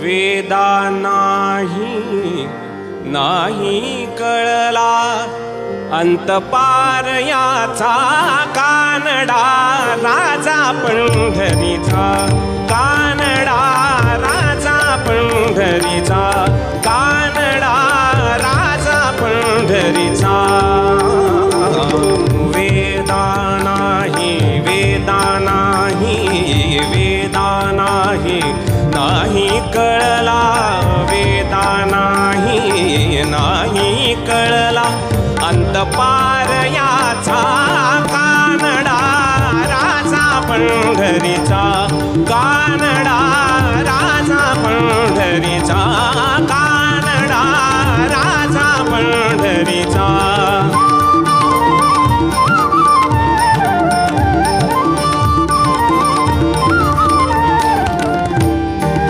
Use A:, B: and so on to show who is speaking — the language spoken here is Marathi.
A: वेदा नाही नाही कळला. अंतपार याचा कानडा राजा पंढरीचा कळला वेदा नाही नाही कळला. अंतपार याचा कानडा राजा पंढरीचा का